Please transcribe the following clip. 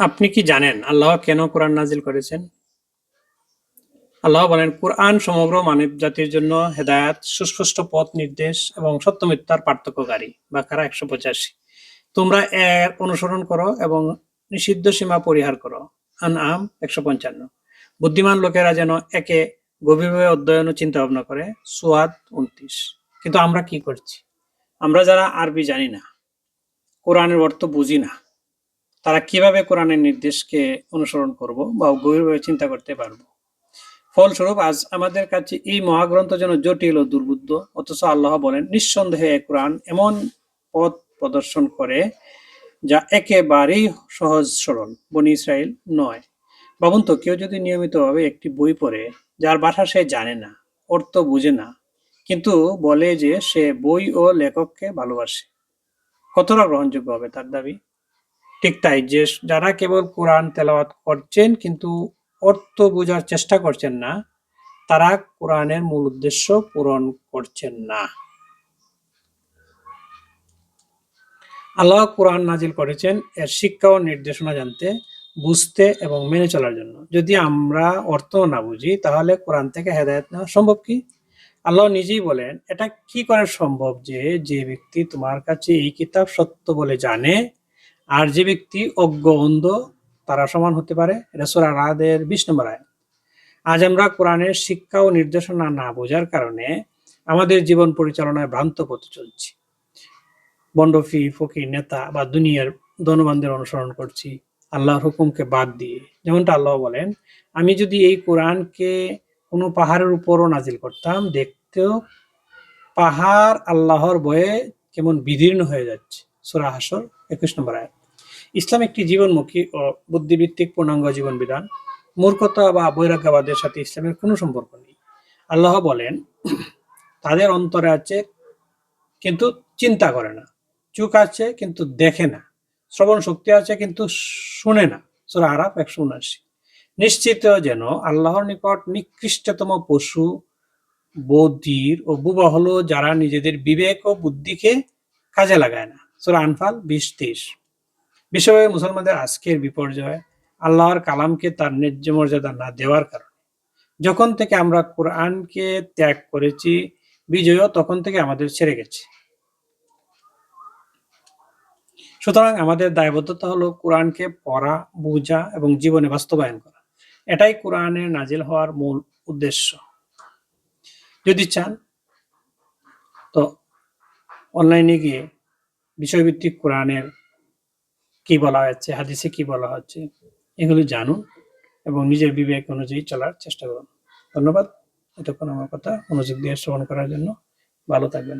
আপনি কি জানেন আল্লাহ কেন কোরআন নাজিল করেছেন? আল্লাহ বলেন, কোরআন সমগ্র মানব জাতির জন্য হেদায়াত, সুস্পষ্ট পথ নির্দেশ এবং সত্য মিথ্যার পার্থক্যকারী। বাকারা একশো পঁচাশি। তোমরা এর অনুসরণ করো এবং নিষিদ্ধ সীমা পরিহার করো। আন আম একশো পঞ্চান্ন। বুদ্ধিমান লোকেরা যেন একে গভীরভাবে অধ্যয়ন ও চিন্তা ভাবনা করে। সুয়াদ উনত্রিশ। কিন্তু আমরা কি করছি? আমরা যারা আরবি জানি না, কোরআনের অর্থ বুঝি না তারা কীভাবে কোরআনের নির্দেশকে অনুসরণ করব বা গভীরভাবে চিন্তা করতে পারব? ফলস্বরূপ, আজ আমাদের কাছে এই মহাগ্রন্থ যেন জটিল ও দুর্বুদ্ধ, অথচ আল্লাহ বলেন, নিঃসন্দেহে কোরআন এমন পথ প্রদর্শন করে যা একেবারেই সহজ সরল, বনি ইসরায়েল নয়। ভাবুন তো, কেউ যদি নিয়মিতভাবে একটি বই পড়ে, যার ভাষা সে জানে না, অর্থ বুঝে না, কিন্তু বলে যে সে বই ও লেখককে ভালোবাসে কতটা গ্রহণযোগ্য হবে তার দাবি? ঠিক তাই, যে যারা কেবল কোরআন তেলাওয়াত করছেন কিন্তু অর্থ বোঝার চেষ্টা করছেন না, তারা কোরআনের মূল উদ্দেশ্য পূরণ করছেন না। আল্লাহ কোরআন নাজিল করেছেন এর শিক্ষা ও নির্দেশনা জানতে, বুঝতে এবং মেনে চলার জন্য। যদি আমরা অর্থ না বুঝি, তাহলে কোরআন থেকে হেদায়ত নেওয়া সম্ভব কি? আল্লাহ নিজেই বলেন, এটা কি করে সম্ভব যে যে ব্যক্তি তোমার কাছে এই কিতাব সত্য বলে জানে আর যে ব্যক্তি অজ্ঞ, অন্ধ, তারা সমান হতে পারে। এটা সুরা রাদের বিশ নম্বর আয়াত। আজ আমরা কোরআনের শিক্ষা ও নির্দেশনা না বোঝার কারণে আমাদের জীবন পরিচালনায় ভ্রান্ত পথে চলছি। বন্ডফি ফকির, নেতা বা দুনিয়ার ধনবানদের অনুসরণ করছি। আল্লাহর হুকুমকে বাদ দিয়ে। যেমনটা আল্লাহ বলেন, আমি যদি এই কোরআনকে কোনো পাহাড়ের উপরও নাজিল করতাম, দেখতেও পাহাড় আল্লাহর বয়ে কেমন বিদীর্ণ হয়ে যাচ্ছে। সুরা হাসর, একুশ নম্বর আয়াত। ইসলাম একটি জীবনমুখী ও বুদ্ধিভিত্তিক পূর্ণাঙ্গ জীবন বিধান মূর্খতা বা বৈরাগ্যবাদের সাথে ইসলামের কোনো সম্পর্ক নেই। আল্লাহ বলেন, তাদের অন্তরে আছে কিন্তু চিন্তা করে না। চোখ আছে কিন্তু দেখে না। শ্রবণ শক্তি আছে কিন্তু শুনে না। সুরা আরাফ একশো উনআশি। নিশ্চিত যেন আল্লাহর নিকট নিকৃষ্টতম পশু, বৌদ্ধির ও বুবা হলো যারা নিজেদের বিবেক ও বুদ্ধিকে কাজে লাগায় না। সুরা আনফাল বিশ তেইশ। বিশ্বভাবে মুসলমানদের আজকের বিপর্যয় আল্লাহর কালামকে তার ন্যায্য মর্যাদা না দেওয়ার কারণে। যখন থেকে আমরা কোরআনকে ত্যাগ করেছি, বিজয়ও তখন থেকে আমাদের ছেড়ে গেছে। সুতরাং আমাদের দায়বদ্ধতা হলো কোরআনকে পড়া, বোঝা এবং জীবনে বাস্তবায়ন করা। এটাই কোরআনের নাজিল হওয়ার মূল উদ্দেশ্য। যদি চান, তো অনলাইনে গিয়ে বিষয়ভিত্তিক কোরআনের কি বলা হচ্ছে হাদিসে কি বলা হচ্ছে এগুলো জানুন এবং নিজের বিবেক অনুযায়ী চলার চেষ্টা করুন। ধন্যবাদ। এতক্ষণ আমার কথা মনোযোগ দিয়ে শ্রবণ করার জন্য। ভালো থাকবেন।